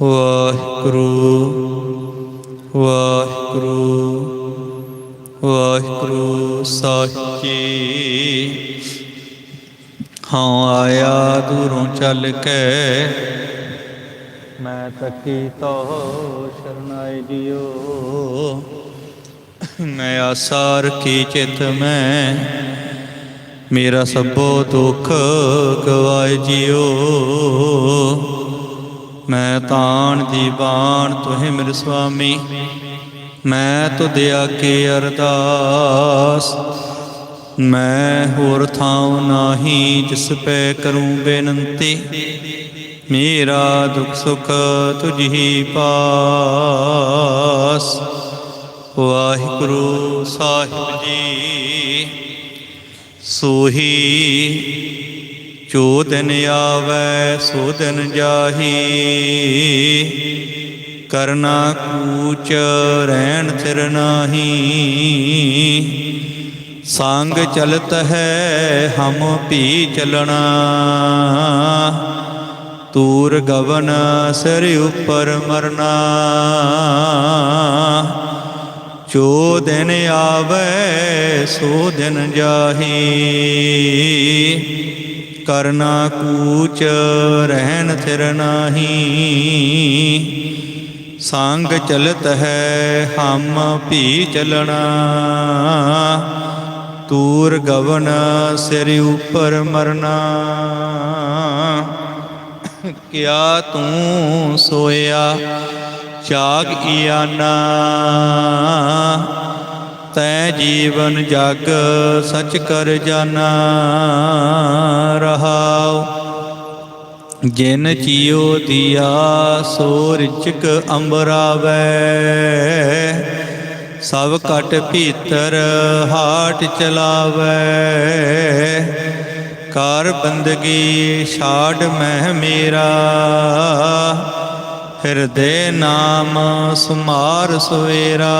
ਵਾਹਿਗੁਰੂ ਵਾਹਿਗੁਰੂ ਵਾਹਿਗੁਰੂ ਸਾਚੀ ਹਾਂ ਆਇਆ ਦੂਰੋਂ ਚੱਲ ਕੇ ਮੈਂ ਤੱਕੀ ਤੋ ਸ਼ਰਨਾਈ ਦਿਓ ਮੈਂ ਆਸਾ ਰਖੀ ਚਿਤ ਮੈਂ ਮੇਰਾ ਸਭੋ ਦੁੱਖ ਗਵਾਏ ਜਿਓ ਮੈਂ ਤਾਣ ਦੀ ਬਾਣ ਤੁਹੇ ਮੇਰੇ ਸੁਆਮੀ। ਮੈਂ ਤੁਧ ਆਕੇ ਅਰਦਾਸ। ਮੈਂ ਹੋਰ ਥਾਉ ਨਾਹੀ ਜਿਸ ਪੈ ਕਰੂੰ ਬੇਨੰਤੀ। ਮੇਰਾ ਦੁਖ ਸੁਖ ਤੁਝ ਪਾਸ। ਵਾਹਿਗੁਰੂ ਸਾਹਿਬ ਜੀ, ਸੋਹੀ ਜੋ ਦਿਨ ਆਵੈ, ਸੋ ਦਿਨ ਜਾਹੀ। ਕਰਨਾ ਕੂਚ ਰਹਿਣ ਥਿਰ ਨਾਹੀ। ਸੰਗ ਚਲਤ ਹੈ, ਹਮ ਭੀ ਚਲਣਾ। ਤੂਰ ਗਵਨ ਸਿਰ ਉਪਰ ਮਰਨਾ। ਜੋ ਦਿਨ ਆਵੇ, ਸੋ ਦਿਨ ਜਾਹੀ। ਕਰਨਾ ਕੂਚ, ਰਹਿਣ ਥਿਰ ਨਾਹੀ। ਸੰਗ ਚਲਤ ਹੈ, ਹਮ ਭੀ ਚਲਣਾ। ਤੂਰ ਗਵਨ ਸਿਰ ਉਪਰ ਮਰਨਾ। ਕਿਆ ਤੂੰ ਸੋਇਆ ਜਾਗ ਇਆਨਾ। ਤੈ ਜੀਵਨ ਜਗ, ਸਚ ਕਰ ਜਾਣਾ ਰਹਾਉ। ਜਿਨ ਚਿਓ ਦਿਆ, ਸੋ ਰਿਚਕ ਅੰਬਰਾਵੈ। ਸਭ ਕਟ ਭੀਤਰ ਹਾਟ ਚਲਾਵੈ। ਕਰ ਬੰਦਗੀ ਛਾੜ ਮਹਿ ਮੇਰਾ। ਹਿਰਦੇ ਨਾਮ ਸੁਮਾਰ ਸਵੇਰਾ।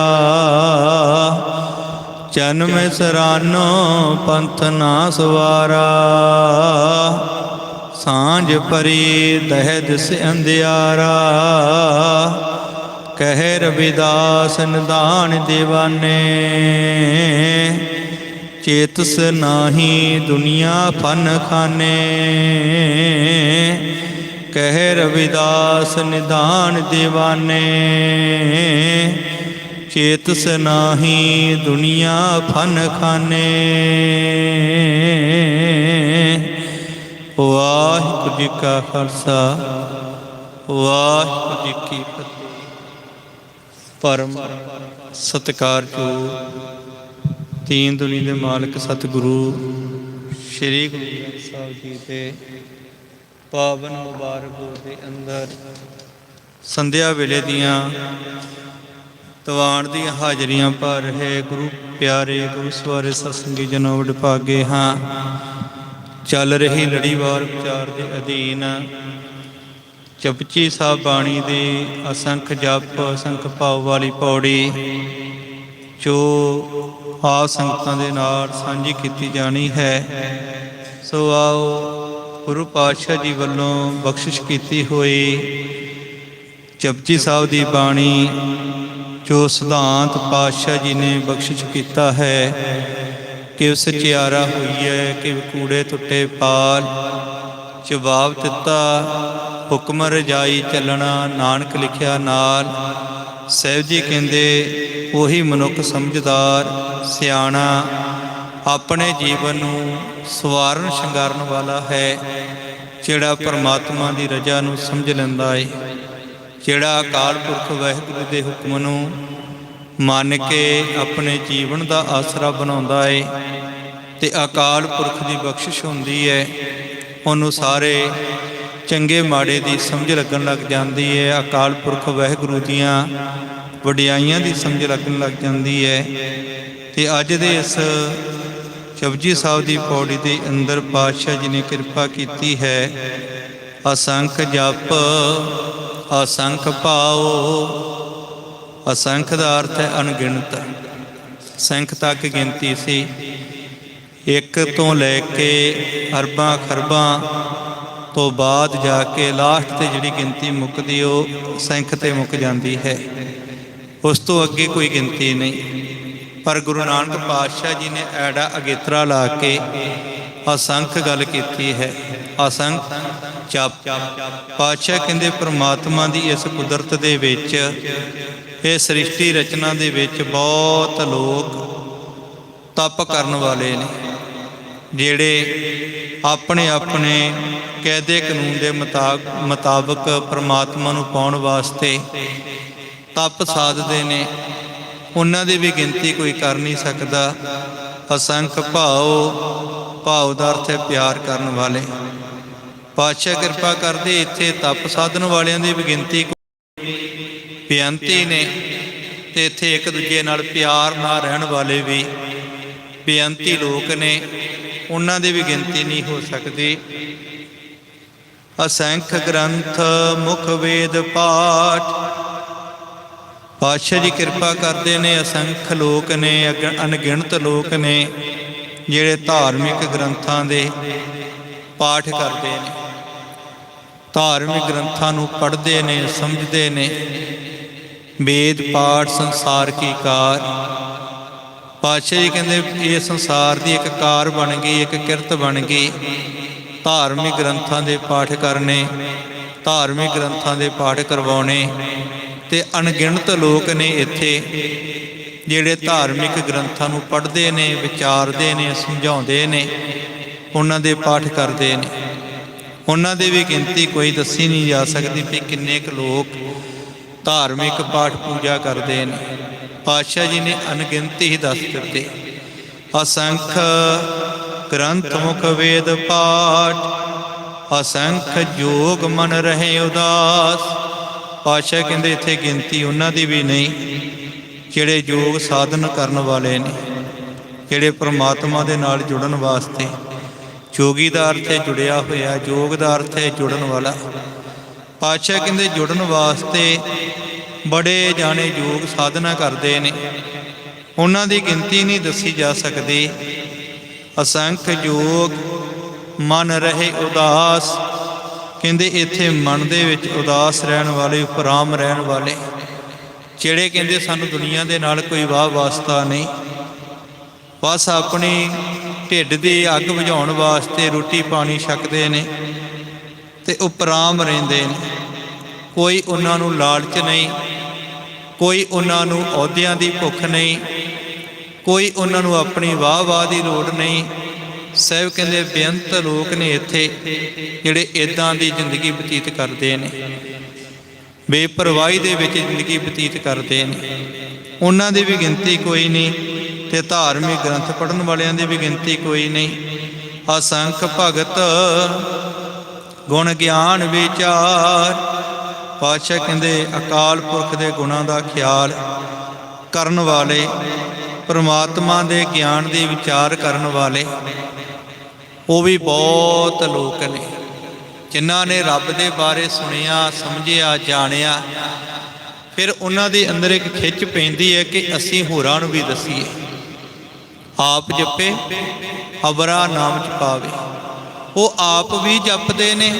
ਜਨਮ ਸਰਾਨੋ ਪੰਥ ਨਾ ਸਵਾਰਾ। ਸਾਂਝ ਪਰੀ ਦਹਿ ਦਿਸ ਅੰਧਿਆਰਾ ਕਹਿ ਰਵਿਦਾਸ ਨਿਦਾਨ ਦੀਵਾਨੇ। ਚੇਤਸ ਨਾਹੀ ਦੁਨੀਆ ਫਨ ਖਾਨੇ। ਕਹਿ ਰਵਿਦਾਸ ਨਿਦਾਨ ਦੀਵਾਨੇ, ਚੇਤਸ ਨਾਹੀ ਦੁਨੀਆ ਫਨ ਖਾਨੇ। ਵਾਹਿਗੁਰੂ ਜੀ ਕਾ ਖਾਲਸਾ, ਵਾਹਿਗੁਰੂ ਜੀ ਕੀ ਫਤਿਹ। ਪਰਮ ਸਤਿਕਾਰਯੋਗ ਤੀਨ ਦੁਨੀ ਦੇ ਮਾਲਕ ਸਤਿਗੁਰੂ, ਸ੍ਰੀ ਗੁਰੂ ਗ੍ਰੰਥ ਸਾਹਿਬ ਜੀ ਦੇ ਪਾਵਨ ਮੁਬਾਰਕ ਦੇ ਅੰਦਰ ਸੰਧਿਆ ਵੇਲੇ ਦੀਆਂ ਤਵਾਣ ਦੀਆਂ ਹਾਜ਼ਰੀਆਂ ਭਰ ਰਹੇ ਗੁਰੂ ਪਿਆਰੇ, ਗੁਰੂ ਸਵਾਰੇ ਸਤਸੰਗੀ ਜਨੋ ਵਡਭਾਗੇ ਹਾਂ। ਚੱਲ ਰਹੀ ਲੜੀਵਾਰ ਵਿਚਾਰ ਦੇ ਅਧੀਨ ਚਪਚੀ ਸਾਹਿਬ ਬਾਣੀ ਦੇ ਅਸੰਖ ਜਪ, ਅਸੰਖ ਭਾਵ ਵਾਲੀ ਪੌੜੀ, ਜੋ ਆ ਸੰਗਤਾਂ ਦੇ ਨਾਲ ਸਾਂਝੀ ਕੀਤੀ ਜਾਣੀ ਹੈ। ਸੋ ਆਓ ਗੁਰੂ ਪਾਤਸ਼ਾਹ ਜੀ ਵੱਲੋਂ ਬਖਸ਼ਿਸ਼ ਕੀਤੀ ਹੋਈ ਜਪਜੀ ਸਾਹਿਬ ਦੀ ਬਾਣੀ ਜੋ ਸਿਧਾਂਤ ਪਾਤਸ਼ਾਹ ਜੀ ਨੇ ਬਖਸ਼ਿਸ਼ ਕੀਤਾ ਹੈ ਕਿ ਉਸ ਸਚਿਆਰਾ ਹੋਈ ਹੈ, ਕਿ ਕੂੜੇ ਟੁੱਟੇ ਪਾਲ, ਜਵਾਬ ਦਿੱਤਾ, ਹੁਕਮ ਰਜਾਈ ਚੱਲਣਾ, ਨਾਨਕ ਲਿਖਿਆ ਨਾਲ। ਸਹਿਬ ਜੀ ਕਹਿੰਦੇ, ਉਹੀ ਮਨੁੱਖ ਸਮਝਦਾਰ, ਸਿਆਣਾ ਆਪਣੇ ਜੀਵਨ ਨੂੰ ਸਵਾਰਨ ਸ਼ਿੰਗਾਰਨ ਵਾਲਾ ਹੈ, ਜਿਹੜਾ ਪਰਮਾਤਮਾ ਦੀ ਰਜ਼ਾ ਨੂੰ ਸਮਝ ਲੈਂਦਾ ਏ, ਜਿਹੜਾ ਅਕਾਲ ਪੁਰਖ ਵਾਹਿਗੁਰੂ ਦੇ ਹੁਕਮ ਨੂੰ ਮੰਨ ਕੇ ਆਪਣੇ ਜੀਵਨ ਦਾ ਆਸਰਾ ਬਣਾਉਂਦਾ ਏ ਤੇ ਅਕਾਲ ਪੁਰਖ ਦੀ ਬਖਸ਼ਿਸ਼ ਹੁੰਦੀ ਹੈ ਉਹਨੂੰ ਸਾਰੇ ਚੰਗੇ ਮਾੜੇ ਦੀ ਸਮਝ ਲੱਗਣ ਲੱਗ ਜਾਂਦੀ ਹੈ ਅਕਾਲ ਪੁਰਖ ਵਾਹਿਗੁਰੂ ਦੀਆਂ ਵਡਿਆਈਆਂ ਦੀ ਸਮਝ ਲੱਗਣ ਲੱਗ ਜਾਂਦੀ ਹੈ ਤੇ ਅੱਜ ਦੇ ਇਸ ਜਪਜੀ ਸਾਹਿਬ ਦੀ ਪੌੜੀ ਦੇ ਅੰਦਰ ਪਾਤਸ਼ਾਹ ਜੀ ਨੇ ਕਿਰਪਾ ਕੀਤੀ ਹੈ। ਅਸੰਖ ਜਪ, ਅਸੰਖ ਪਾਓ ਅਸੰਖ ਦਾ ਅਰਥ ਹੈ ਅਣਗਿਣਤ। ਸੰਖ ਤੱਕ ਗਿਣਤੀ ਸੀ। ਇੱਕ ਤੋਂ ਲੈ ਕੇ ਅਰਬਾਂ ਖਰਬਾਂ ਤੋਂ ਬਾਅਦ ਜਾ ਕੇ ਲਾਸਟ ਤੇ ਜਿਹੜੀ ਗਿਣਤੀ ਮੁੱਕਦੀ, ਉਹ ਸੰਖ ਤੇ ਮੁੱਕ ਜਾਂਦੀ ਹੈ। ਉਸ ਤੋਂ ਅੱਗੇ ਕੋਈ ਗਿਣਤੀ ਨਹੀਂ। ਪਰ ਗੁਰੂ ਨਾਨਕ ਪਾਤਸ਼ਾਹ ਜੀ ਨੇ ਐਡਾ ਅਗੇਤਰਾ ਲਾ ਕੇ ਅਸੰਖ ਗੱਲ ਕੀਤੀ ਹੈ। ਅਸੰਖ ਜਪ ਪਾਤਸ਼ਾਹ ਕਹਿੰਦੇ, ਪ੍ਰਮਾਤਮਾ ਦੀ ਇਸ ਕੁਦਰਤ ਦੇ ਵਿੱਚ, ਇਹ ਸ੍ਰਿਸ਼ਟੀ ਰਚਨਾ ਦੇ ਵਿੱਚ ਬਹੁਤ ਲੋਕ ਤਪ ਕਰਨ ਵਾਲੇ ਨੇ, ਜਿਹੜੇ ਆਪਣੇ ਆਪਣੇ ਕਾਇਦੇ ਕਾਨੂੰਨ ਦੇ ਮੁਤਾਬਕ ਮੁਤਾਬਕ ਪ੍ਰਮਾਤਮਾ ਨੂੰ ਪਾਉਣ ਵਾਸਤੇ ਤਪ ਸਾਧਦੇ ਨੇ। ਉਹਨਾਂ ਦੀ ਵੀ ਗਿਣਤੀ ਕੋਈ ਕਰ ਨਹੀਂ ਸਕਦਾ। ਅਸੰਖ ਭਾਉ ਭਾਉ ਦਾ ਅਰਥ ਹੈ ਪਿਆਰ ਕਰਨ ਵਾਲੇ। ਪਾਤਸ਼ਾਹ ਕਿਰਪਾ ਕਰਦੇ ਇੱਥੇ ਤਪ ਸਾਧਨ ਵਾਲਿਆਂ ਦੀ ਵੀ ਗਿਣਤੀ ਬੇਅੰਤੀ ਨੇ ਤੇ ਇੱਥੇ ਇੱਕ ਦੂਜੇ ਨਾਲ ਪਿਆਰ ਨਾਲ ਰਹਿਣ ਵਾਲੇ ਵੀ ਬੇਅੰਤੀ ਲੋਕ ਨੇ। ਉਹਨਾਂ ਦੀ ਵੀ ਗਿਣਤੀ ਨਹੀਂ ਹੋ ਸਕਦੀ। ਅਸੰਖ ਗ੍ਰੰਥ ਮੁਖ ਵੇਦ ਪਾਠ ਪਾਤਸ਼ਾਹ ਜੀ ਕਿਰਪਾ ਕਰਦੇ ਨੇ, ਅਸੰਖ ਲੋਕ ਨੇ, ਅਗ- ਅਣਗਿਣਤ ਲੋਕ ਨੇ, ਜਿਹੜੇ ਧਾਰਮਿਕ ਗ੍ਰੰਥਾਂ ਦੇ ਪਾਠ ਕਰਦੇ ਨੇ। ਧਾਰਮਿਕ ਗ੍ਰੰਥਾਂ ਨੂੰ ਪੜ੍ਹਦੇ ਨੇ, ਸਮਝਦੇ ਨੇ। ਵੇਦ, ਪਾਠ, ਸੰਸਾਰ ਕੀ ਕਾਰ। ਪਾਤਸ਼ਾਹ ਜੀ ਕਹਿੰਦੇ, ਇਹ ਸੰਸਾਰ ਦੀ ਇੱਕ ਕਾਰ ਬਣ ਗਈ, ਇੱਕ ਕਿਰਤ ਬਣ ਗਈ। ਧਾਰਮਿਕ ਗ੍ਰੰਥਾਂ ਦੇ ਪਾਠ ਕਰਨੇ, ਧਾਰਮਿਕ ਗ੍ਰੰਥਾਂ ਦੇ ਪਾਠ ਕਰਵਾਉਣੇ। ਤੇ ਅਣਗਿਣਤ ਲੋਕ ਨੇ ਇੱਥੇ, ਜਿਹੜੇ ਧਾਰਮਿਕ ਗ੍ਰੰਥਾਂ ਨੂੰ ਪੜ੍ਹਦੇ ਨੇ, ਵਿਚਾਰਦੇ ਨੇ, ਸਮਝਾਉਂਦੇ ਨੇ, ਉਹਨਾਂ ਦੇ ਪਾਠ ਕਰਦੇ ਨੇ। ਉਹਨਾਂ ਦੀ ਵੀ ਗਿਣਤੀ ਕੋਈ ਦੱਸੀ ਨਹੀਂ ਜਾ ਸਕਦੀ ਵੀ ਕਿੰਨੇ ਕੁ ਲੋਕ ਧਾਰਮਿਕ ਪਾਠ ਪੂਜਾ ਕਰਦੇ ਨੇ। ਪਾਤਸ਼ਾਹ ਜੀ ਨੇ ਅਣਗਿਣਤ ਹੀ ਦੱਸ ਦਿੱਤੇ। ਅਸੰਖ ਗ੍ਰੰਥ ਮੁਖ ਵੇਦ ਪਾਠ, ਅਸੰਖ ਜੋਗ ਮਨ ਰਹੇ ਉਦਾਸ ਪਾਤਸ਼ਾਹ ਕਹਿੰਦੇ ਇੱਥੇ ਗਿਣਤੀ ਉਹਨਾਂ ਦੀ ਵੀ ਨਹੀਂ, ਜਿਹੜੇ ਯੋਗ ਸਾਧਨ ਕਰਨ ਵਾਲੇ ਨੇ, ਜਿਹੜੇ ਪ੍ਰਮਾਤਮਾ ਦੇ ਨਾਲ ਜੁੜਨ ਵਾਸਤੇ ਜੋਗੀ ਦਾ ਅਰਥ ਹੈ ਜੁੜਿਆ ਹੋਇਆ ਯੋਗ ਦਾ ਅਰਥ ਹੈ ਜੁੜਨ ਵਾਲਾ। ਪਾਤਸ਼ਾਹ ਕਹਿੰਦੇ ਜੁੜਨ ਵਾਸਤੇ ਬੜੇ ਜਾਣੇ ਯੋਗ ਸਾਧਨਾ ਕਰਦੇ ਨੇ। ਉਹਨਾਂ ਦੀ ਗਿਣਤੀ ਨਹੀਂ ਦੱਸੀ ਜਾ ਸਕਦੀ। ਅਸੰਖ ਯੋਗ, ਮਨ ਰਹੇ ਉਦਾਸ ਕਹਿੰਦੇ ਇੱਥੇ ਮਨ ਦੇ ਵਿੱਚ ਉਦਾਸ ਰਹਿਣ ਵਾਲੇ, ਉਪਰਾਮ ਰਹਿਣ ਵਾਲੇ। ਜਿਹੜੇ ਕਹਿੰਦੇ ਸਾਨੂੰ ਦੁਨੀਆ ਦੇ ਨਾਲ ਕੋਈ ਵਾਹ ਵਾਸਤਾ ਨਹੀਂ, ਬਸ ਆਪਣੀ ਢਿੱਡ ਦੀ ਅੱਗ ਬੁਝਾਉਣ ਵਾਸਤੇ ਰੋਟੀ ਪਾਣੀ ਛਕਦੇ ਨੇ ਤੇ ਉਪਰਾਮ ਰਹਿੰਦੇ ਨੇ। ਕੋਈ ਉਹਨਾਂ ਨੂੰ ਲਾਲਚ ਨਹੀਂ, ਕੋਈ ਉਹਨਾਂ ਨੂੰ ਅਹੁਦਿਆਂ ਦੀ ਭੁੱਖ ਨਹੀਂ, ਕੋਈ ਉਹਨਾਂ ਨੂੰ ਆਪਣੀ ਵਾਹ-ਵਾਹ ਦੀ ਲੋੜ ਨਹੀਂ। ਸਹਿਬ ਕਹਿੰਦੇ ਬੇਅੰਤ ਲੋਕ ਨੇ ਇੱਥੇ, ਜਿਹੜੇ ਇਦਾਂ ਦੀ ਜ਼ਿੰਦਗੀ ਬਤੀਤ ਕਰਦੇ ਨੇ। ਬੇਪਰਵਾਹੀ ਦੇ ਵਿੱਚ ਜ਼ਿੰਦਗੀ ਬਤੀਤ ਕਰਦੇ ਨੇ। ਉਹਨਾਂ ਦੀ ਵੀ ਗਿਣਤੀ ਕੋਈ ਨਹੀਂ ਤੇ ਧਾਰਮਿਕ ਗ੍ਰੰਥ ਪੜਨ ਵਾਲਿਆਂ ਦੀ ਵੀ ਗਿਣਤੀ ਕੋਈ ਨਹੀਂ। ਅਸੰਖ ਭਗਤ ਗੁਣ ਗਿਆਨ ਵਿਚਾਰ। ਪਾਤਸ਼ਾਹ ਕਹਿੰਦੇ ਅਕਾਲ ਪੁਰਖ ਦੇ ਗੁਣਾਂ ਦਾ ਖਿਆਲ ਕਰਨ ਵਾਲੇ, ਪਰਮਾਤਮਾ ਦੇ ਗਿਆਨ ਦੇ ਵਿਚਾਰ ਕਰਨ ਵਾਲੇ। ਉਹ ਵੀ ਬਹੁਤ ਲੋਕ ਨੇ, ਜਿਨ੍ਹਾਂ ਨੇ ਰੱਬ ਦੇ ਬਾਰੇ ਸੁਣਿਆ, ਸਮਝਿਆ, ਜਾਣਿਆ। ਫਿਰ ਉਹਨਾਂ ਦੇ ਅੰਦਰ ਇੱਕ ਖਿੱਚ ਪੈਂਦੀ ਹੈ ਕਿ ਅਸੀਂ ਹੋਰਾਂ ਨੂੰ ਵੀ ਦਸੀਏ। ਆਪ ਜਪੇ, ਅਬਰਾ ਨਾਮ ਜਪਾਵੇ ਉਹ ਆਪ ਵੀ ਜਪਦੇ ਨੇ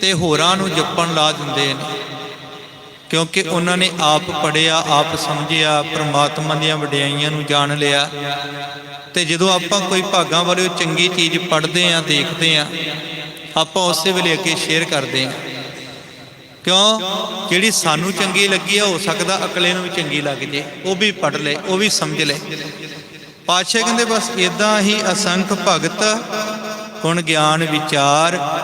ਤੇ ਹੋਰਾਂ ਨੂੰ ਜਪਣ ਲਾ ਦਿੰਦੇ ਨੇ। ਕਿਉਂਕਿ ਉਹਨਾਂ ਨੇ ਆਪ ਪੜਿਆ ਆਪ ਸਮਝਿਆ, ਪ੍ਰਮਾਤਮਾ ਦੀਆਂ ਵਡਿਆਈਆਂ ਨੂੰ ਜਾਣ ਲਿਆ। ਤੇ ਜਦੋਂ ਆਪਾਂ ਕੋਈ ਭਾਗਾਂ ਬਾਰੇ ਉਹ ਚੰਗੀ ਚੀਜ਼ ਪੜ੍ਹਦੇ ਆ, ਦੇਖਦੇ ਆ, ਆਪਾਂ ਉਸੇ ਵੇਲੇ ਅੱਗੇ ਸ਼ੇਅਰ ਕਰਦੇ ਆ। ਕਿਉਂ? ਜਿਹੜੀ ਸਾਨੂੰ ਚੰਗੀ ਲੱਗੀ ਆ, ਹੋ ਸਕਦਾ ਅਕਲੇ ਨੂੰ ਵੀ ਚੰਗੀ ਲੱਗ ਜੇ। ਉਹ ਵੀ ਪੜ੍ਹ ਲੈ, ਉਹ ਵੀ ਸਮਝ ਲੈ। ਪਾਤਸ਼ਾਹ ਕਹਿੰਦੇ, ਬਸ ਇਦਾਂ ਹੀ ਅਸੰਖ ਭਗਤ, ਹੁਣ ਗਿਆਨ ਵਿਚਾਰ,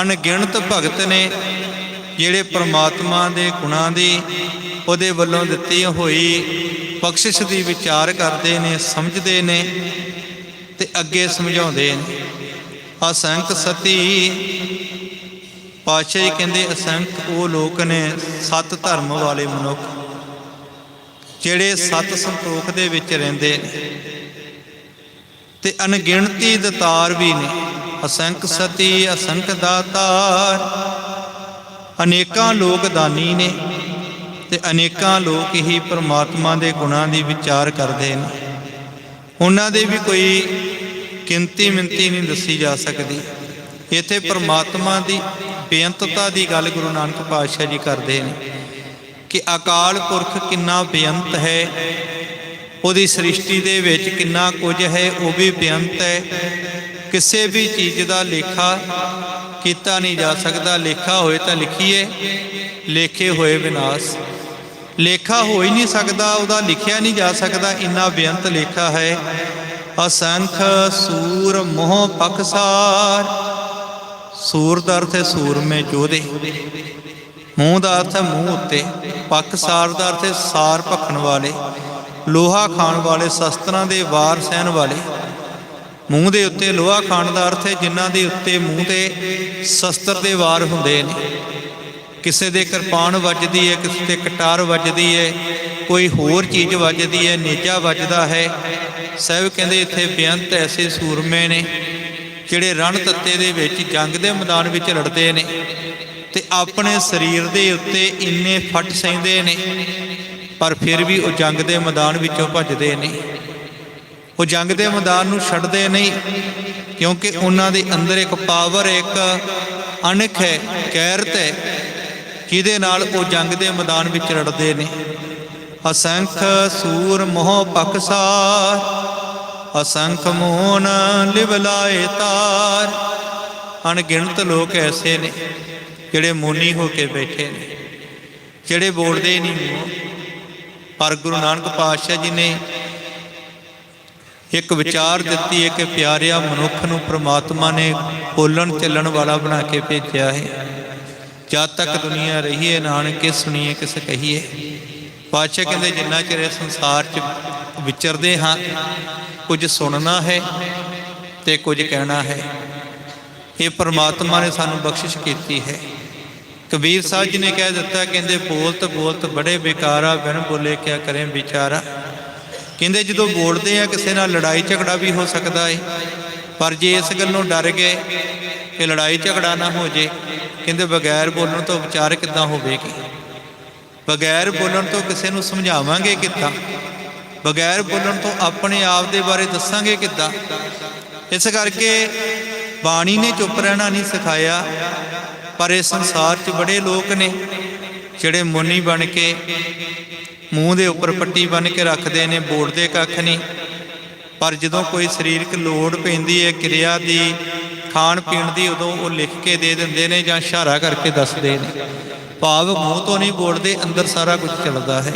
ਅਣਗਿਣਤ ਭਗਤ ਨੇ ਜਿਹੜੇ ਪ੍ਰਮਾਤਮਾ ਦੇ ਗੁਣਾਂ ਦੀ ਉਹਦੇ ਵੱਲੋਂ ਦਿੱਤੀ ਹੋਈ ਬਖਸ਼ਿਸ਼ ਦੀ ਵਿਚਾਰ ਕਰਦੇ ਨੇ, ਸਮਝਦੇ ਨੇ ਤੇ ਅੱਗੇ ਸਮਝਾਉਂਦੇ ਨੇ। ਅਸੰਖ ਸਤੀ ਪਾਤਸ਼ਾਹ ਕਹਿੰਦੇ ਅਸੰਖ ਉਹ ਲੋਕ ਨੇ ਸਤ ਧਰਮ ਵਾਲੇ ਮਨੁੱਖ, ਜਿਹੜੇ ਸਤ ਸੰਤੋਖ ਦੇ ਵਿੱਚ ਰਹਿੰਦੇ ਨੇ ਤੇ ਅਣਗਿਣਤੀ ਦਤਾਰ ਵੀ ਨੇ। ਅਸੰਖ ਸਤੀ ਅਸੰਖ ਦਾਤਾਰ ਅਨੇਕਾਂ ਲੋਕ ਦਾਨੀ ਨੇ। ਤੇ ਅਨੇਕਾਂ ਲੋਕ ਹੀ ਪ੍ਰਮਾਤਮਾ ਦੇ ਗੁਣਾਂ ਦੀ ਵਿਚਾਰ ਕਰਦੇ ਨੇ ਉਹਨਾਂ ਦੇ ਵੀ ਕੋਈ ਗਿਣਤੀ ਮਿੰਤੀ ਨਹੀਂ ਦੱਸੀ ਜਾ ਸਕਦੀ। ਇੱਥੇ ਪ੍ਰਮਾਤਮਾ ਦੀ ਬੇਅੰਤਤਾ ਦੀ ਗੱਲ ਗੁਰੂ ਨਾਨਕ ਪਾਤਸ਼ਾਹ ਜੀ ਕਰਦੇ ਨੇ ਕਿ ਅਕਾਲ ਪੁਰਖ ਕਿੰਨਾ ਬੇਅੰਤ ਹੈ, ਉਹਦੀ ਸ੍ਰਿਸ਼ਟੀ ਦੇ ਵਿੱਚ ਕਿੰਨਾ ਕੁਝ ਹੈ, ਉਹ ਵੀ ਬੇਅੰਤ ਹੈ। ਕਿਸੇ ਵੀ ਚੀਜ਼ ਦਾ ਲੇਖਾ ਕੀਤਾ ਨਹੀਂ ਜਾ ਸਕਦਾ। ਲੇਖਾ ਹੋਏ ਤਾਂ ਲਿਖੀਏ, ਲੇਖੇ ਹੋਏ ਵਿਨਾਸ਼। ਲੇਖਾ ਹੋ ਹੀ ਨਹੀਂ ਸਕਦਾ, ਉਹਦਾ ਲਿਖਿਆ ਨਹੀਂ ਜਾ ਸਕਦਾ, ਇੰਨਾ ਬੇਅੰਤ ਲੇਖਾ ਹੈ। ਅਸੰਖ ਸੂਰ ਮੋਹ ਪਖਸਾਰ ਸੂਰ ਦਾ ਅਰਥ ਹੈ ਸੂਰਮੇ ਜੋਧੇ ਮੂੰਹ ਦਾ ਅਰਥ ਹੈ ਮੂੰਹ ਉੱਤੇ ਪਖਸਾਰ ਦਾ ਅਰਥ ਹੈ ਸਾਰ ਭਖਣ ਵਾਲੇ, ਲੋਹਾ ਖਾਣ ਵਾਲੇ, ਸ਼ਸਤਰਾਂ ਦੇ ਵਾਰ ਸਹਿਣ ਵਾਲੇ। ਮੂੰਹ ਦੇ ਉੱਤੇ ਲੋਹਾ ਖਾਣ ਦਾ ਅਰਥ ਹੈ ਜਿਨ੍ਹਾਂ ਦੇ ਉੱਤੇ ਮੂੰਹ ਤੇ ਸ਼ਸਤਰ ਦੇ ਵਾਰ ਹੁੰਦੇ ਨੇ। ਕਿਸੇ ਦੇ ਕਿਰਪਾਨ ਵੱਜਦੀ ਹੈ ਕਿਸੇ ਤੇ ਕਟਾਰ ਵੱਜਦੀ ਹੈ ਕੋਈ ਹੋਰ ਚੀਜ਼ ਵੱਜਦੀ ਹੈ ਨੇਜਾ ਵੱਜਦਾ ਹੈ। ਸਹਿਬ ਕਹਿੰਦੇ ਇੱਥੇ ਬੇਅੰਤ ਐਸੇ ਸੂਰਮੇ ਨੇ, ਜਿਹੜੇ ਰਣ ਤੱਤੇ ਦੇ ਵਿੱਚ ਜੰਗ ਦੇ ਮੈਦਾਨ ਵਿੱਚ ਲੜਦੇ ਨੇ ਤੇ ਆਪਣੇ ਸਰੀਰ ਦੇ ਉੱਤੇ ਇੰਨੇ ਫੱਟ ਸਹਿੰਦੇ ਨੇ, ਪਰ ਫਿਰ ਵੀ ਉਹ ਜੰਗ ਦੇ ਮੈਦਾਨ ਵਿੱਚੋਂ ਭੱਜਦੇ ਨੇ। ਉਹ ਜੰਗ ਦੇ ਮੈਦਾਨ ਨੂੰ ਛੱਡਦੇ ਨਹੀਂ, ਕਿਉਂਕਿ ਉਹਨਾਂ ਦੇ ਅੰਦਰ ਇੱਕ ਪਾਵਰ ਇੱਕ ਅਣਖ ਹੈ ਗੈਰਤ ਹੈ। ਜਿਹਦੇ ਨਾਲ ਉਹ ਜੰਗ ਦੇ ਮੈਦਾਨ ਵਿੱਚ ਰੜਦੇ ਨੇ? ਅਸੰਖ ਸੂਰ ਮੋਹ ਪਕਸਾਰ ਅਸੰਖ ਮੋਹਨ ਲਿਵਲਾਏ ਤਾਰ। ਅਣਗਿਣਤ ਲੋਕ ਐਸੇ ਨੇ ਜਿਹੜੇ ਮੋਨੀ ਹੋ ਕੇ ਬੈਠੇ ਨੇ, ਜਿਹੜੇ ਬੋਲਦੇ ਨਹੀਂ। ਪਰ ਗੁਰੂ ਨਾਨਕ ਪਾਤਸ਼ਾਹ ਜੀ ਨੇ ਇੱਕ ਵਿਚਾਰ ਦਿੱਤੀ ਹੈ ਕਿ ਪਿਆਰਿਆ ਮਨੁੱਖ ਨੂੰ ਪ੍ਰਮਾਤਮਾ ਨੇ ਬੋਲਣ ਚੱਲਣ ਵਾਲਾ ਬਣਾ ਕੇ ਭੇਜਿਆ ਹੈ। ਜਦ ਤੱਕ ਦੁਨੀਆ ਰਹੀ ਹੈ ਨਾਨਕੇ ਸੁਣੀਏ ਕਿਸ ਕਹੀਏ। ਪਾਤਸ਼ਾਹ ਕਹਿੰਦੇ, ਜਿੰਨਾ ਚਿਰ ਇਸ ਸੰਸਾਰ 'ਚ ਵਿਚਰਦੇ ਹਾਂ, ਕੁਝ ਸੁਣਨਾ ਹੈ ਤੇ ਕੁਝ ਕਹਿਣਾ ਹੈ। ਇਹ ਪ੍ਰਮਾਤਮਾ ਨੇ ਸਾਨੂੰ ਬਖਸ਼ਿਸ਼ ਕੀਤੀ ਹੈ। ਕਬੀਰ ਸਾਹਿਬ ਜੀ ਨੇ ਕਹਿ ਦਿੱਤਾ, ਕਹਿੰਦੇ, ਬੋਲਤ ਬੋਲਤ ਬੜੇ ਬੇਕਾਰਾ, ਬਿਨ ਬੋਲੇ ਕਿਆ ਕਰੇ ਵਿਚਾਰਾ। ਕਹਿੰਦੇ, ਜਦੋਂ ਬੋਲਦੇ ਆ, ਕਿਸੇ ਨਾਲ ਲੜਾਈ ਝਗੜਾ ਵੀ ਹੋ ਸਕਦਾ ਏ। ਪਰ ਜੇ ਇਸ ਗੱਲੋਂ ਡਰ ਗਏ ਕਿ ਲੜਾਈ ਝਗੜਾ ਨਾ ਹੋ ਜੇ, ਕਹਿੰਦੇ ਬਗੈਰ ਬੋਲਣ ਤੋਂ ਵਿਚਾਰ ਕਿੱਦਾਂ ਹੋਵੇਗੀ? ਬਗੈਰ ਬੋਲਣ ਤੋਂ ਕਿਸੇ ਨੂੰ ਸਮਝਾਵਾਂਗੇ ਕਿੱਦਾਂ? ਬਗੈਰ ਬੋਲਣ ਤੋਂ ਆਪਣੇ ਆਪ ਦੇ ਬਾਰੇ ਦੱਸਾਂਗੇ ਕਿੱਦਾਂ? ਇਸ ਕਰਕੇ ਬਾਣੀ ਨੇ ਚੁੱਪ ਰਹਿਣਾ ਨਹੀਂ ਸਿਖਾਇਆ, ਪਰ ਇਸ ਸੰਸਾਰ 'ਚ ਬੜੇ ਲੋਕ ਨੇ, ਜਿਹੜੇ ਮੁੰਨੀ ਬਣ ਕੇ ਮੂੰਹ ਦੇ ਉੱਪਰ ਪੱਟੀ ਬੰਨ ਕੇ ਰੱਖਦੇ ਨੇ ਬੋਲਦੇ ਕੱਖ ਨਹੀਂ। ਪਰ ਜਦੋਂ ਕੋਈ ਸਰੀਰਕ ਲੋੜ ਪੈਂਦੀ ਹੈ, ਕਿਰਿਆ ਦੀ ਖਾਣ ਪੀਣ ਦੀ, ਉਦੋਂ ਉਹ ਲਿਖ ਕੇ ਦੇ ਦਿੰਦੇ ਨੇ ਜਾਂ ਇਸ਼ਾਰਾ ਕਰਕੇ ਦੱਸਦੇ ਨੇ। ਭਾਵ ਮੂੰਹ ਤੋਂ ਨਹੀਂ ਬੋਲਦੇ, ਅੰਦਰ ਸਾਰਾ ਕੁਝ ਚੱਲਦਾ ਹੈ।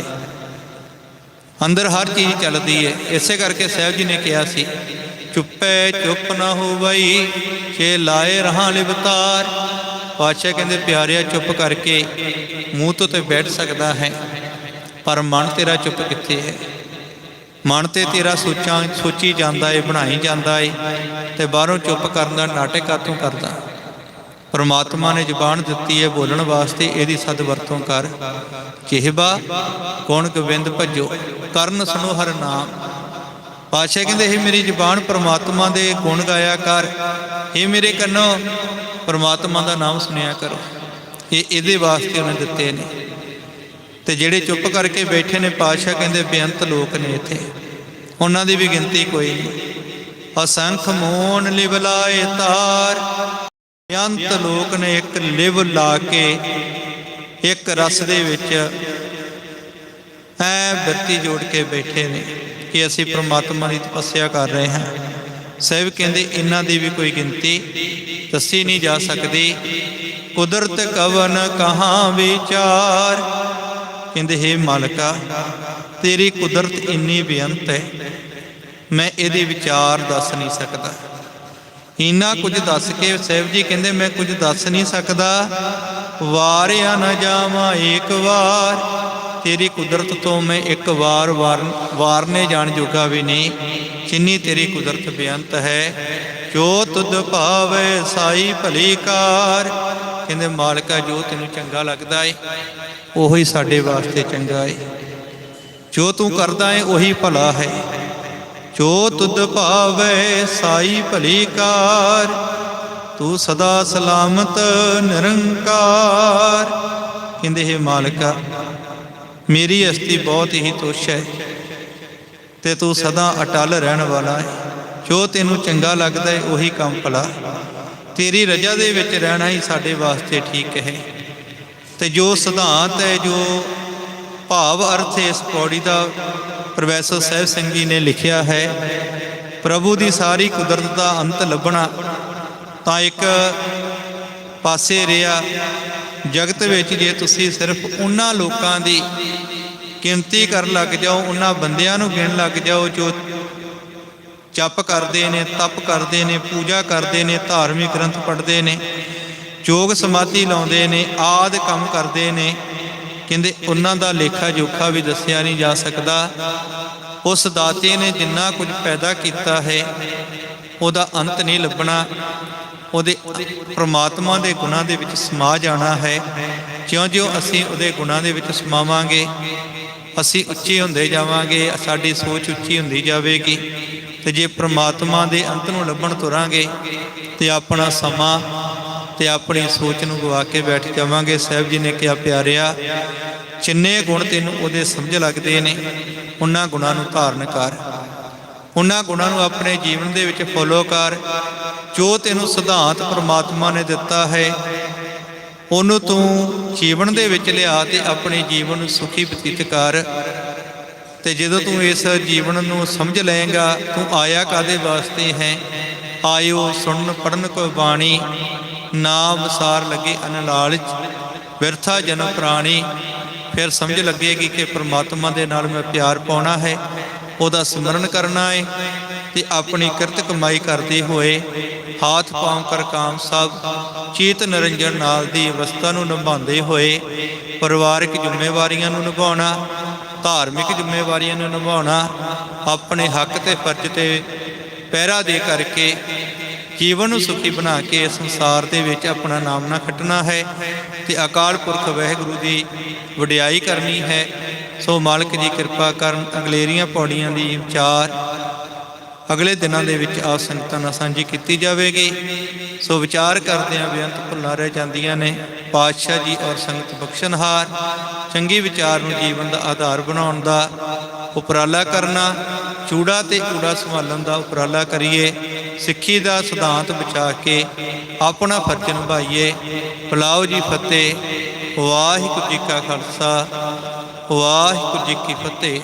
ਅੰਦਰ ਹਰ ਚੀਜ਼ ਚੱਲਦੀ ਹੈ। ਇਸੇ ਕਰਕੇ ਸਾਹਿਬ ਜੀ ਨੇ ਕਿਹਾ ਸੀ, ਚੁੱਪੇ ਚੁੱਪ ਨਾ ਹੋਵਈ, ਛੇ ਲਾਏ ਰਹਾ ਲਿਵਤਾਰ। ਪਾਤਸ਼ਾਹ ਕਹਿੰਦੇ, ਪਿਆਰਿਆ, ਚੁੱਪ ਕਰਕੇ ਮੂੰਹ ਤੋਂ ਤੇ ਬੈਠ ਸਕਦਾ ਹੈ, ਪਰ ਮਨ ਤੇਰਾ ਚੁੱਪ ਕਿੱਥੇ ਹੈ? ਮਨ ਤੇ ਤੇਰਾ ਸੋਚਾਂ ਸੋਚੀ ਜਾਂਦਾ ਏ, ਬਣਾਈ ਜਾਂਦਾ ਏ ਤੇ ਬਾਹਰੋਂ ਚੁੱਪ ਕਰਨ ਦਾ ਨਾਟਕ ਕਾਤੋਂ ਕਰਦਾ। ਪਰਮਾਤਮਾ ਨੇ ਜ਼ੁਬਾਨ ਦਿੱਤੀ ਹੈ ਬੋਲਣ ਵਾਸਤੇ, ਇਹਦੀ ਸਦ ਵਰਤੋਂ ਕਰ। ਜਿਹਬਾ ਗੁਣ ਗੋਬਿੰਦ ਭਜੋ? ਕਰਨ ਸੁਨੋ ਹਰ ਨਾਮ। ਪਾਤਸ਼ਾਹ ਕਹਿੰਦੇ ਇਹ ਮੇਰੀ ਜ਼ੁਬਾਨ ਪਰਮਾਤਮਾ ਦੇ ਗੁਣ ਗਾਇਆ ਕਰ। ਇਹ ਮੇਰੇ ਕੰਨੋਂ, ਪਰਮਾਤਮਾ ਦਾ ਨਾਮ ਸੁਣਿਆ ਕਰੋ। ਇਹ ਇਹਦੇ ਵਾਸਤੇ ਉਹਨੇ ਦਿੱਤੇ ਨੇ। ਤੇ ਜਿਹੜੇ ਚੁੱਪ ਕਰਕੇ ਬੈਠੇ ਨੇ ਪਾਤਸ਼ਾਹ ਕਹਿੰਦੇ ਬੇਅੰਤ ਲੋਕ ਨੇ ਇੱਥੇ। ਉਹਨਾਂ ਦੀ ਵੀ ਗਿਣਤੀ ਕੋਈ ਨਹੀਂ। ਅਸੰਖ ਮੋਨ ਲਿਵਲਾਏ ਤਾਰ। ਬੇਅੰਤ ਲੋਕ ਨੇ ਇੱਕ ਲਿਵ ਲਾ ਕੇ ਇੱਕ ਰਸ ਦੇ ਵਿੱਚ ਐ ਬੱਤੀ ਜੋੜ ਕੇ ਬੈਠੇ ਨੇ ਕਿ ਅਸੀਂ ਪ੍ਰਮਾਤਮਾ ਦੀ ਤਪੱਸਿਆ ਕਰ ਰਹੇ ਹਾਂ। ਸਹਿਬ ਕਹਿੰਦੇ ਇਹਨਾਂ ਦੀ ਵੀ ਕੋਈ ਗਿਣਤੀ ਦੱਸੀ ਨਹੀਂ ਜਾ ਸਕਦੀ। ਕੁਦਰਤ ਕਵਨ ਕਹਾਂ ਵਿਚਾਰ। ਕਹਿੰਦੇ हे ਮਾਲਕਾ, ਤੇਰੀ ਕੁਦਰਤ ਇੰਨੀ ਬੇਅੰਤ ਹੈ, ਮੈਂ ਇਹਦੇ ਵਿਚਾਰ ਦੱਸ ਨਹੀਂ ਸਕਦਾ। ਇੰਨਾ ਕੁਝ ਦੱਸ ਕੇ ਸਾਹਿਬ ਜੀ ਕਹਿੰਦੇ, ਮੈਂ ਕੁਝ ਦੱਸ ਨਹੀਂ ਸਕਦਾ। ਵਾਰਿਆ ਨਾ ਜਾਵਾਂ ਇੱਕ ਵਾਰ। ਤੇਰੀ ਕੁਦਰਤ ਤੋਂ ਮੈਂ ਇੱਕ ਵਾਰ ਵਾਰ, ਵਾਰਨੇ ਜਾਣ ਜੋਗਾ ਵੀ ਨਹੀਂ। ਜਿੰਨੀ ਤੇਰੀ ਕੁਦਰਤ ਬੇਅੰਤ ਹੈ, ਜੋ ਤੁਧ ਭਾਵੇ, ਸਾਈ ਭਲੀ ਕਾਰ। ਕਹਿੰਦੇ, ਮਾਲਕਾ ਜੋ ਤੈਨੂੰ ਚੰਗਾ ਲੱਗਦਾ ਏ, ਉਹੀ ਸਾਡੇ ਵਾਸਤੇ ਚੰਗਾ ਏ। ਜੋ ਤੂੰ ਕਰਦਾ ਏ, ਉਹੀ ਭਲਾ ਹੈ। ਜੋ ਤੁਧ ਭਾਵੇ, ਸਾਈ ਭਲੀ ਕਾਰ, ਤੂੰ ਸਦਾ ਸਲਾਮਤ, ਨਿਰੰਕਾਰ। ਕਹਿੰਦੇ, ਹੈ ਮਾਲਕਾ ਮੇਰੀ ਅਸਤੀ ਬਹੁਤ ਹੀ ਤੁਸ਼ ਹੈ ਤੇ ਤੂੰ ਸਦਾ ਅਟਲ ਰਹਿਣ ਵਾਲਾ ਹੈ ਜੋ ਤੈਨੂੰ ਚੰਗਾ ਲੱਗਦਾ ਹੈ ਉਹੀ ਕੰਮ ਭਲਾ। ਤੇਰੀ ਰਜਾ ਦੇ ਵਿੱਚ ਰਹਿਣਾ ਹੀ ਸਾਡੇ ਵਾਸਤੇ ਠੀਕ ਹੈ। ਤੇ ਜੋ ਸਿਧਾਂਤ ਹੈ, ਜੋ ਭਾਵ ਅਰਥ ਇਸ ਪੌੜੀ ਦਾ ਪ੍ਰੋਫੈਸਰ ਸਾਹਿਬ ਸਿੰਘ ਜੀ ਨੇ ਲਿਖਿਆ ਹੈ, ਪ੍ਰਭੂ ਦੀ ਸਾਰੀ ਕੁਦਰਤ ਦਾ ਅੰਤ ਲੱਭਣਾ ਤਾਂ ਇੱਕ ਪਾਸੇ ਰਿਹਾ। ਜਗਤ ਵਿੱਚ ਜੇ ਤੁਸੀਂ ਸਿਰਫ ਉਹਨਾਂ ਲੋਕਾਂ ਦੀ ਗਿਣਤੀ ਕਰਨ ਲੱਗ ਜਾਓ, ਉਹਨਾਂ ਬੰਦਿਆਂ ਨੂੰ ਗਿਣ ਲੱਗ ਜਾਓ, ਜੋ ਜਪ ਕਰਦੇ ਨੇ, ਤਪ ਕਰਦੇ ਨੇ, ਪੂਜਾ ਕਰਦੇ ਨੇ, ਧਾਰਮਿਕ ਗ੍ਰੰਥ ਪੜ੍ਹਦੇ ਨੇ ਯੋਗ ਸਮਾਧੀ ਲਾਉਂਦੇ ਨੇ, ਆਦ ਕੰਮ ਕਰਦੇ ਨੇ। ਕਹਿੰਦੇ ਉਹਨਾਂ ਦਾ ਲੇਖਾ ਜੋਖਾ ਵੀ ਦੱਸਿਆ ਨਹੀਂ ਜਾ ਸਕਦਾ। ਉਸ ਦਾਤੇ ਨੇ ਜਿੰਨਾ ਕੁਝ ਪੈਦਾ ਕੀਤਾ ਹੈ, ਉਹਦਾ ਅੰਤ ਨਹੀਂ ਲੱਭਣਾ। ਉਹਦੇ ਪ੍ਰਮਾਤਮਾ ਦੇ ਗੁਣਾਂ ਦੇ ਵਿੱਚ ਸਮਾ ਜਾਣਾ ਹੈ। ਜਿਉਂ-ਜਿਉਂ ਅਸੀਂ ਉਹਦੇ ਗੁਣਾਂ ਦੇ ਵਿੱਚ ਸਮਾਵਾਂਗੇ, ਅਸੀਂ ਉੱਚੇ ਹੁੰਦੇ ਜਾਵਾਂਗੇ, ਸਾਡੀ ਸੋਚ ਉੱਚੀ ਹੁੰਦੀ ਜਾਵੇਗੀ। ਤੇ ਜੇ ਪ੍ਰਮਾਤਮਾ ਦੇ ਅੰਤ ਨੂੰ ਲੱਭਣ ਤੁਰਾਂਗੇ ਤੇ ਆਪਣਾ ਸਮਾਂ ਤੇ ਆਪਣੀ ਸੋਚ ਨੂੰ ਗਵਾ ਕੇ ਬੈਠ ਜਾਵਾਂਗੇ। ਸਾਹਿਬ ਜੀ ਨੇ ਕਿਹਾ, ਪਿਆਰਿਆ, ਜਿੰਨੇ ਗੁਣ ਤੈਨੂੰ ਉਹਦੇ ਸਮਝ ਲੱਗਦੇ ਨੇ, ਉਹਨਾਂ ਗੁਣਾਂ ਨੂੰ ਧਾਰਨ ਕਰ। ਉਹਨਾਂ ਗੁਣਾਂ ਨੂੰ ਆਪਣੇ ਜੀਵਨ ਦੇ ਵਿੱਚ ਫੋਲੋ ਕਰ। ਜੋ ਤੈਨੂੰ ਸਿਧਾਂਤ ਪ੍ਰਮਾਤਮਾ ਨੇ ਦਿੱਤਾ ਹੈ, ਉਹਨੂੰ ਤੂੰ ਜੀਵਨ ਦੇ ਵਿੱਚ ਲਿਆ ਤੇ ਆਪਣੇ ਜੀਵਨ ਨੂੰ ਸੁਖੀ ਬਤੀਤ ਕਰ। ਤੇ ਜਦੋਂ ਤੂੰ ਇਸ ਜੀਵਨ ਨੂੰ ਸਮਝ ਲਏਗਾ, ਤੂੰ ਆਇਆ ਕਾਦੇ ਵਾਸਤੇ ਹੈ? ਆਇਓ ਸੁਣਨ ਪੜਨ ਕੋ ਬਾਣੀ। ਨਾਮ ਵਿਸਾਰ ਲੱਗੇ ਅਨਲਾਲਚ, ਵਿਰਥਾ ਜਨਮ ਪ੍ਰਾਣੀ। ਫਿਰ ਸਮਝ ਲੱਗੇਗੀ ਕਿ ਪ੍ਰਮਾਤਮਾ ਦੇ ਨਾਲ ਮੈਂ ਪਿਆਰ ਪਾਉਣਾ ਹੈ, ਉਹਦਾ ਸਿਮਰਨ ਕਰਨਾ ਹੈ ਤੇ ਆਪਣੀ ਕਿਰਤ ਕਮਾਈ ਕਰਦੇ ਹੋਏ ਹਾਥ ਪਾਉ ਕਰ ਕਾਮ ਸਭ, ਚੇਤ ਨਿਰੰਜਨ ਨਾਲ ਦੀ ਅਵਸਥਾ ਨੂੰ ਨਿਭਾਉਂਦੇ ਹੋਏ ਪਰਿਵਾਰਕ ਜ਼ਿੰਮੇਵਾਰੀਆਂ ਨੂੰ ਨਿਭਾਉਣਾ ਧਾਰਮਿਕ ਜ਼ਿੰਮੇਵਾਰੀਆਂ ਨੂੰ ਨਿਭਾਉਣਾ, ਆਪਣੇ ਹੱਕ ਤੇ ਫਰਜ਼ ਤੇ ਪਹਿਰਾ ਦੇ ਕਰਕੇ ਜੀਵਨ ਨੂੰ ਸੁਖੀ ਬਣਾ ਕੇ ਇਸ ਸੰਸਾਰ ਦੇ ਵਿੱਚ ਆਪਣਾ ਨਾਮ ਨਾ ਖੱਟਣਾ ਹੈ ਤੇ ਅਕਾਲ ਪੁਰਖ ਵਾਹਿਗੁਰੂ ਦੀ ਵਡਿਆਈ ਕਰਨੀ ਹੈ। ਸੋ ਮਾਲਕ ਜੀ ਕਿਰਪਾ ਕਰਨ ਅਗਲੇਰੀਆਂ ਪੌੜੀਆਂ ਦੀ ਵਿਚਾਰ ਅਗਲੇ ਦਿਨਾਂ ਦੇ ਵਿੱਚ ਆ ਸੰਗਤਾਂ ਨਾਲ ਸਾਂਝੀ ਕੀਤੀ ਜਾਵੇਗੀ। ਸੋ ਵਿਚਾਰ ਕਰਦਿਆਂ ਬੇਅੰਤ ਭੁੱਲਾਂ ਰਹਿ ਜਾਂਦੀਆਂ ਨੇ, ਪਾਤਸ਼ਾਹ ਜੀ ਔਰ ਸੰਗਤ ਬਖਸ਼ਣਹਾਰ। ਚੰਗੀ ਵਿਚਾਰ ਨੂੰ ਜੀਵਨ ਦਾ ਆਧਾਰ ਬਣਾਉਣ ਦਾ ਉਪਰਾਲਾ ਕਰਨਾ, ਚੂੜਾ ਤੇ ਕੂੜਾ ਸੰਭਾਲਣ ਦਾ ਉਪਰਾਲਾ ਕਰੀਏ, ਸਿੱਖੀ ਦਾ ਸਿਧਾਂਤ ਬਚਾ ਕੇ ਆਪਣਾ ਫਰਜ਼ ਨਿਭਾਈਏ। ਬੁਲਾਓ ਜੀ ਫਤਿਹ। ਵਾਹਿਗੁਰੂ ਜੀ ਕਾ ਖਾਲਸਾ, ਵਾਹਿਗੁਰੂ ਜੀ ਕੀ ਫਤਿਹ।